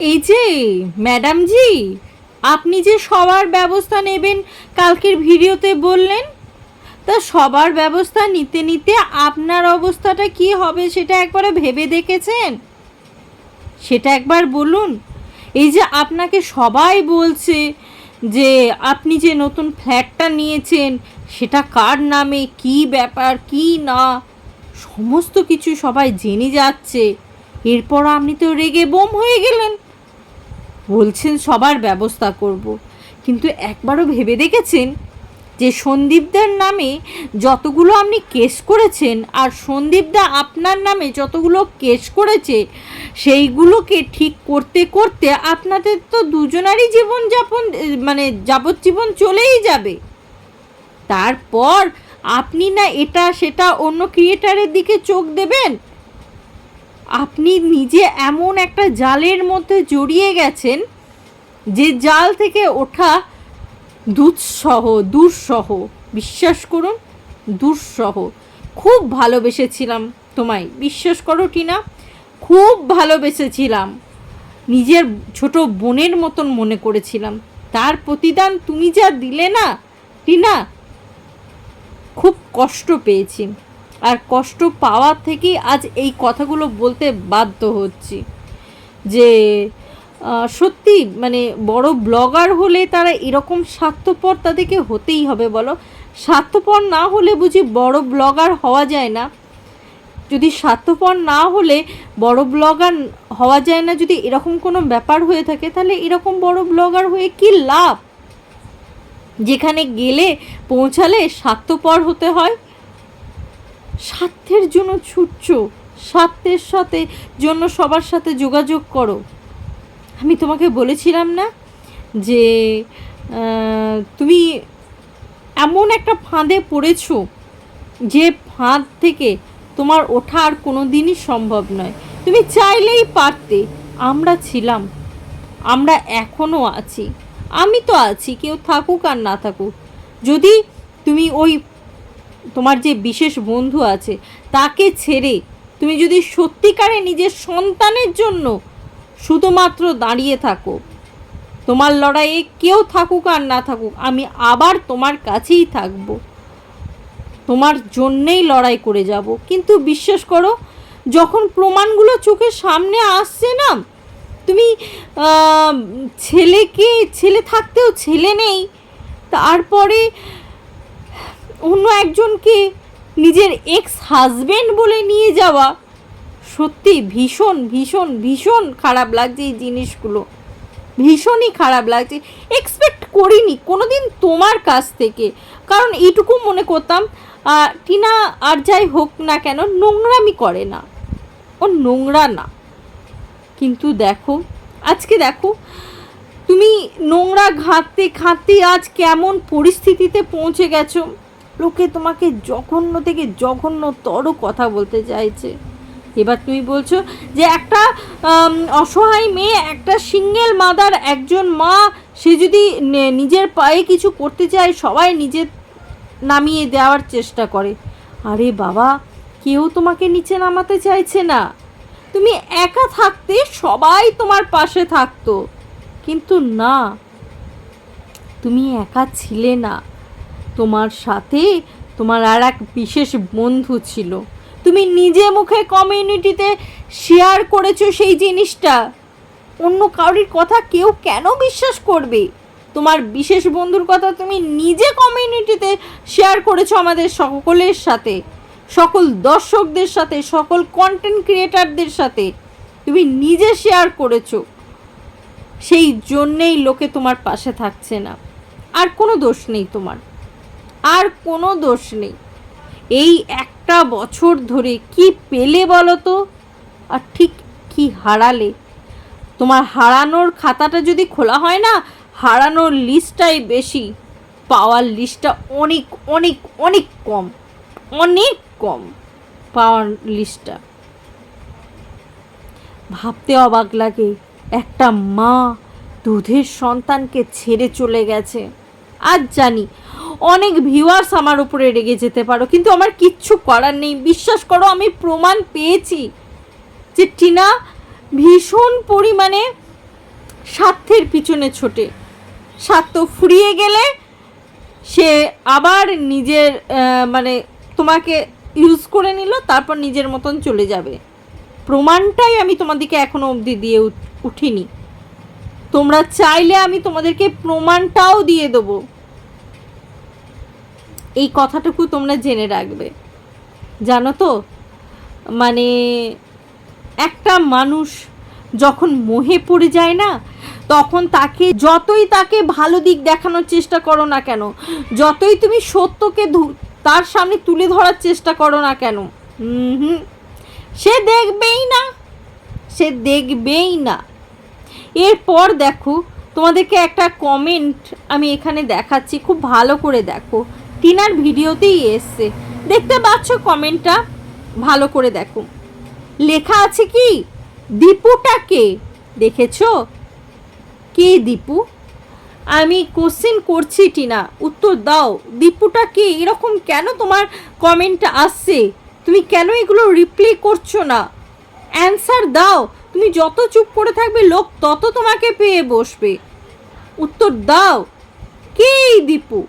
এই যে, ম্যাডাম জি, আপনি যে সবার ব্যবস্থা নেবেন, কালকের ভিডিওতে বললেন, তা সবার ব্যবস্থা নিতে নিতে আপনার অবস্থাটা কি হবে সেটা একবারে ভেবে দেখেছেন? সেটা একবার বলুন। এই যে আপনাকে সবাই বলছে যে, আপনি যে নতুন ফ্ল্যাটটা নিয়েছেন, সেটা কার নামে, কি ব্যাপার, কি না, সমস্ত কিছু সবাই জেনে যাচ্ছে। এরপর আপনি তো রেগে বোম হয়ে গেলেন। বলছেন, সবার ব্যবস্থা করব। কিন্তু একবারও ভেবে দেখেছেন যে সন্দীপদার নামে যতগুলো আপনি কেস করেছেন আর সন্দীপদা আপনার নামে যতগুলো কেস করেছে, সেইগুলোকে ঠিক করতে করতে আপনাদের তো দুজনারই জীবনযাপন মানে যাবজ্জীবন চলেই যাবে তারপর আপনি না এটা সেটা অন্য ক্রিয়েটারের দিকে চোখ দেবেন আপনি নিজে এমন একটা জালের মধ্যে জড়িয়ে গেছেন যে জাল থেকে ওঠা দুধসহ দুঃসহ, বিশ্বাস করুন, দুঃসহ। খুব ভালোবেসেছিলাম তোমায়, বিশ্বাস করো টিনা খুব ভালোবেসেছিলাম। নিজের ছোট বোনের মতন মনে করেছিলাম। তার প্রতিদান তুমি যা দিলে না, টিনা, খুব কষ্ট পেয়েছি। আর কষ্ট পাওয়ার থেকেই আজ এই কথাগুলো বলতে বাধ্য হচ্ছি। যে সত্যি মানে বড় ব্লগার হলে তারা এরকম স্বার্থপর তাদেরকে হতেই হবে বলো। স্বার্থপর না হলে বুঝি বড় ব্লগার হওয়া যায় না। যদি স্বার্থপর না হলে বড় ব্লগার হওয়া যায় না, যদি এরকম কোনো ব্যাপার হয়ে থাকে, তাহলে এরকম বড় ব্লগার হয়ে কি লাভ? যেখানে গেলে পৌঁছালে স্বার্থপর হতে হয় স্বার্থের জন্য ছুটছ, স্বার্থের সাথে জন্য সবার সাথে যোগাযোগ করো। আমি তোমাকে বলেছিলাম না যে তুমি এমন একটা ফাঁদে পড়েছো যে ফাঁদ থেকে তোমার ওঠা আর কোনো দিনই সম্ভব নয়। তুমি চাইলেই পারতে, আমরা ছিলাম, আমরা এখনও আছি, আমি তো আছি, কেউ থাকুক আর না থাকুক। যদি তুমি ওই তোমার যে বিশেষ বন্ধু আছে, তাকে ছেড়ে তুমি যদি সত্যিকারে নিজের সন্তানের জন্য শুধুমাত্র দাঁড়িয়ে থাকো, তোমার লড়াইয়ে কেউ থাকুক আর না থাকুক, আমি আবার তোমার কাছেই থাকব। তোমার জন্যেই লড়াই করে যাব। কিন্তু বিশ্বাস করো, যখন প্রমাণগুলো চোখের সামনে আসছে না, তুমি ছেলেকে, ছেলে থাকতেও ছেলে নেই, তারপরে অন্য একজনকে নিজের এক্স হাজবেন্ড বলে নিয়ে যাওয়া। সত্যি ভীষণ ভীষণ ভীষণ খারাপ লাগছে এই জিনিসগুলো। ভীষণই খারাপ লাগছে। এক্সপেক্ট করিনি, কোনোদিন তোমার কাছ থেকে। কারণ এইটুকু মনে করতাম টিনা আর যাই হোক না কেন, নোংরামি করে না। ও নোংরা না। কিন্তু দেখো, আজকে দেখো, তুমি নোংরা ঘাঁটতে ঘাঁটতে আজ কেমন পরিস্থিতিতে পৌঁছে গেছো। লোকে তোমাকে জঘন্য থেকে জঘন্যতর কথা বলতে চাইছে। এবার তুমি বলছো যে একটা অসহায় মেয়ে, একটা সিঙ্গেল মাদার একজন মা, সে যদি নিজের পায়ে কিছু করতে চায়, সবাই নিজের নামিয়ে দেওয়ার চেষ্টা করে। আরে বাবা, কেউ তোমাকে নিচে নামাতে চাইছে না। তুমি একা থাকতে সবাই তোমার পাশে থাকতো। কিন্তু না, তুমি একা ছিলে না। তোমার সাথে তোমার আর এক বিশেষ বন্ধু ছিল। তুমি নিজে মুখে কমিউনিটিতে শেয়ার করেছ সেই জিনিসটা। অন্য কারোর কথা কেউ কেন বিশ্বাস করবে? তোমার বিশেষ বন্ধুর কথা তুমি নিজে কমিউনিটিতে শেয়ার করেছ আমাদের সকলের সাথে, সকল দর্শকদের সাথে, সকল কন্টেন্ট ক্রিয়েটারদের সাথে। তুমি নিজে শেয়ার করেছ। সেই জন্যেই লোকে তোমার পাশে থাকছে না। আর কোনো দোষ নেই তোমার। আর কোনো দোষ নেই। এই একটা বছর ধরে কি পেলে বলো তো? আর ঠিক কি হারালে? তোমার হারানোর খাতাটা যদি খোলা হয় না, হারানোর লিস্টটাই বেশি। পাওয়ার লিস্টটা অনেক অনেক অনেক কম। অনেক কম পাওয়ার লিস্টটা। ভাবতে অবাক লাগে, একটা মা দুধের সন্তানকে ছেড়ে চলে গেছে। আজ জানি অনেক ভিউয়ার্স আমার উপরে রেগে যেতে পারো। কিন্তু আমার কিচ্ছু করার নেই। বিশ্বাস করো, আমি প্রমাণ পেয়েছি যে টিনা ভীষণ পরিমাণে স্বার্থের পিছনে ছোটে। স্বার্থ ফুরিয়ে গেলে সে আবার নিজের মানে তোমাকে ইউজ করে নিল, তারপর নিজের মতন চলে যাবে। প্রমাণটাই আমি তোমাদেরকে এখনও অবধি দিয়ে উঠিনি। তোমরা চাইলে আমি তোমাদেরকে প্রমাণটাও দিয়ে দেবো। এই কথাটুকু তোমরা জেনে রাখবে। জানো তো? মানে একটা মানুষ যখন মোহে পড়ে যায় না, তখন তাকে যতই তাকে ভালো দিক দেখানোর চেষ্টা করো না কেন, যতই তুমি সত্যকে তার সামনে তুলে ধরার চেষ্টা করো না কেন হুম, সে দেখবেই না, সে দেখবেই না। এরপর দেখো, তোমাদেরকে একটা কমেন্ট আমি এখানে দেখাচ্ছি, খুব ভালো করে দেখো। টিনার ভিডিওতেই এসছে। দেখতে পাচ্ছ কমেন্টটা? ভালো করে দেখো। লেখা আছে কি? দীপুটাকে দেখেছ? কে দীপু? আমি কোশ্চেন করছি টিনা, উত্তর দাও। দীপুটা কে? এরকম কেন তোমার কমেন্ট আসছে? তুমি কেন এগুলো রিপ্লাই করছ না? অ্যান্সার দাও। তুমি যত চুপ করে থাকবে, লোক তত তোমাকে পেয়ে বসবে। উত্তর দাও। কে দীপু?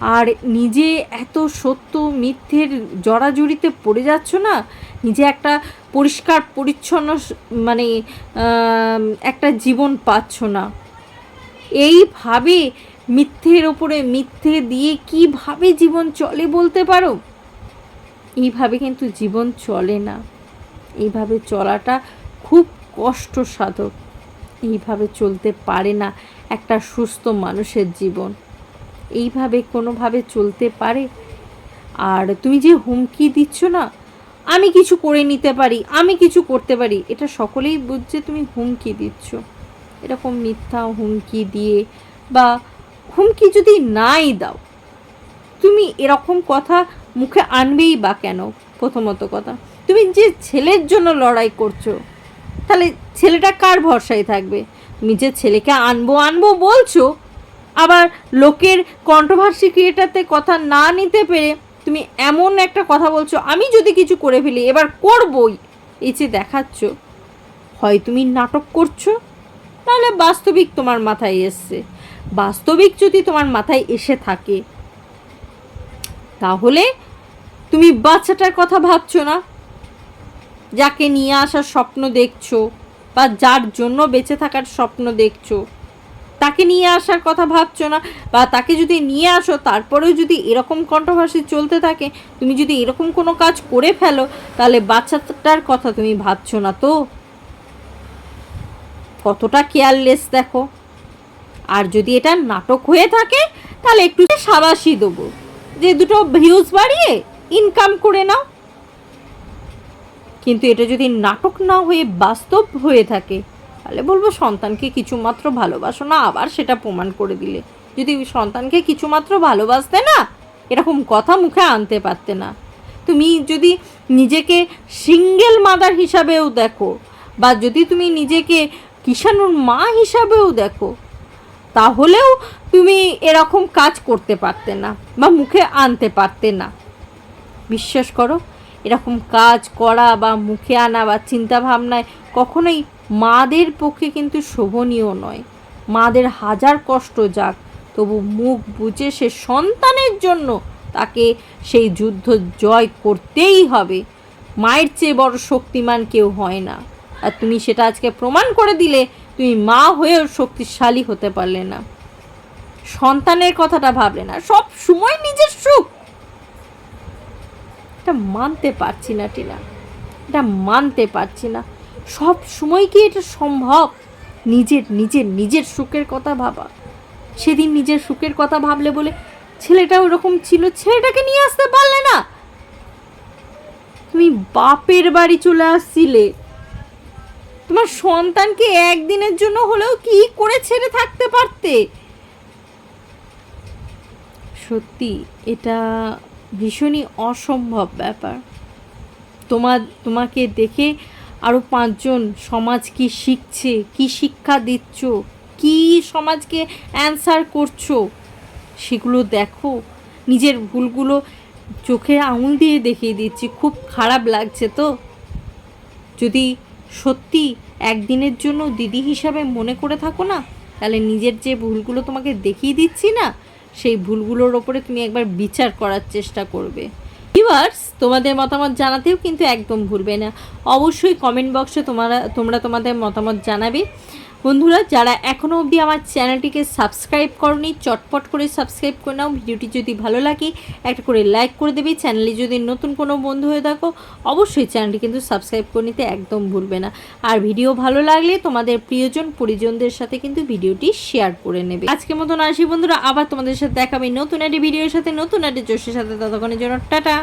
আর নিজে এত সত্য মিথ্যের জড়াজড়িতে পড়ে যাচ্ছ না? নিজে একটা পরিষ্কার, পরিচ্ছন্ন মানে একটা জীবন পাচ্ছ না। এইভাবে মিথ্যের ওপরে মিথ্যে দিয়ে কীভাবে জীবন চলে বলতে পারো? এইভাবে কিন্তু জীবন চলে না। এইভাবে চলাটা খুব কষ্টসাধক। এইভাবে চলতে পারে না একটা সুস্থ মানুষের জীবন। এইভাবে কোনোভাবে চলতে পারে? আর তুমি যে হুমকি দিচ্ছ না, আমি কিছু করে নিতে পারি, আমি কিছু করতে পারি, এটা সকলেই বুঝছে তুমি হুমকি দিচ্ছ। এরকম মিথ্যা হুমকি দিয়ে বা হুমকি যদি নাই দাও, তুমি এরকম কথা মুখে আনবেই বা কেন? প্রথমত কথা, তুমি যে ছেলের জন্য লড়াই করছ, তাহলে ছেলেটা কার ভরসায় থাকবে? তুমি যে ছেলেকে আনব আনব বলছো আবার লোকের কন্ট্রোভার্সি ক্রিয়েটারতে কথা না নিতে পেরে তুমি এমন একটা কথা বলছো, আমি যদি কিছু করে ফেলি, এবার করবই। এই যে দেখাচ্ছ, হয় তুমি নাটক করছ, তাহলে বাস্তবিক তোমার মাথায় এসছে। বাস্তবিক যদি তোমার মাথায় এসে থাকে, তাহলে তুমি বাচ্চাটার কথা ভাবছ না? যাকে নিয়ে আসার স্বপ্ন দেখছ, বা যার জন্য বেঁচে থাকার স্বপ্ন দেখছ তাকে নিয়ে আসার কথা ভাবছ না? বা তাকে যদি নিয়ে আসো, তারপরেও যদি এরকম কন্ট্রোভার্সি চলতে থাকে, তুমি যদি এরকম কোনো কাজ করে ফেলো, তাহলে বাচ্চাটার কথা তুমি ভাবছ না তো? কতটা কেয়ারলেস দেখো। আর যদি এটা নাটক হয়ে থাকে, তাহলে একটু সাবাসি দেবো। যে দুটো ভিউজ বাড়িয়ে ইনকাম করে নাও। কিন্তু এটা যদি নাটক না হয়ে বাস্তব হয়ে থাকে তাহলে বলব সন্তানকে কিছুমাত্র ভালোবাসো না, আবার সেটা প্রমাণ করে দিলে। যদি সন্তানকে কিছুমাত্র ভালোবাসতে না, এরকম কথা মুখে আনতে পারতে না। তুমি যদি নিজেকে সিঙ্গেল মাদার হিসাবেও দেখো, বা যদি তুমি নিজেকে কিষাণুর মা হিসাবেও দেখো, তাহলেও তুমি এরকম কাজ করতে পারতে না, বা মুখে আনতে পারতে না। বিশ্বাস করো, এরকম কাজ করা বা মুখে আনা বা চিন্তা ভাবনায় কখনোই মাদের পক্ষে কিন্তু শোভনীয় নয়। মাদের হাজার কষ্ট যাক, তবু মুখ বুঝে সে সন্তানের জন্য তাকে সেই যুদ্ধ জয় করতেই হবে। মায়ের চেয়ে বড় শক্তিমান কেউ হয় না। আর তুমি সেটা আজকে প্রমাণ করে দিলে, তুমি মা হয়েও শক্তিশালী হতে পারলে না। সন্তানের কথাটা ভাবলে না, সব সময় নিজের সুখ। এটা মানতে পারছি না, টিনা। এটা মানতে পারছি না। সব সময় কি এটা সম্ভব? নিজের নিজের নিজের সুখের কথা ভাবা। সেদিন নিজের সুখের কথা ভাবলে বলে ছেলেটা ওরকম ছিল, ছেলেটাকে নিয়ে আসতে পারলে না? তুমি বাপের বাড়ি চলে আসছিলে। তোমার সন্তানকে একদিনের জন্য হলেও কি করে ছেড়ে থাকতে পারতে? সত্যি, এটা ভীষণই অসম্ভব ব্যাপার। তোমার, তোমাকে দেখে আরও পাঁচজন সমাজ কি শিখছে, কি শিক্ষা দিচ্ছ, কি সমাজকে অ্যান্সার করছ, সেগুলো দেখো। নিজের ভুলগুলো চোখে আঙুল দিয়ে দেখিয়ে দিচ্ছি, খুব খারাপ লাগছে তো। যদি সত্যি একদিনের জন্য দিদি হিসাবে মনে করে থাকো না, তাহলে নিজের যে ভুলগুলো তোমাকে দেখিয়ে দিচ্ছি না, সেই ভুলগুলোর ওপরে তুমি একবার বিচার করার চেষ্টা করবে। ভিউয়ার্স, তোমাদের মতামত জানাতেও কিন্তু একদম ভুলবে না। অবশ্যই কমেন্ট বক্সে তোমরা তোমরা তোমাদের মতামত জানাবে। বন্ধুরা, যারা এখনও অবধি আমার চ্যানেলটিকে সাবস্ক্রাইব করনি, চটপট করে সাবস্ক্রাইব করে নাও। ভিডিওটি যদি ভালো লাগে, একটা করে লাইক করে দেবে। চ্যানেলে যদি নতুন কোনো বন্ধু হয়ে থাকো, অবশ্যই চ্যানেলটি কিন্তু সাবস্ক্রাইব করে নিতে একদম ভুলবে না। আর ভিডিও ভালো লাগলে তোমাদের প্রিয়জন, পরিজনদের সাথে কিন্তু ভিডিওটি শেয়ার করে নেবে। আজকের মতন আসি বন্ধুরা, আবার তোমাদের সাথে দেখাবে নতুন একটি ভিডিওর সাথে, নতুন একটি জোশের সাথে। ততক্ষণের জন্য টাটা।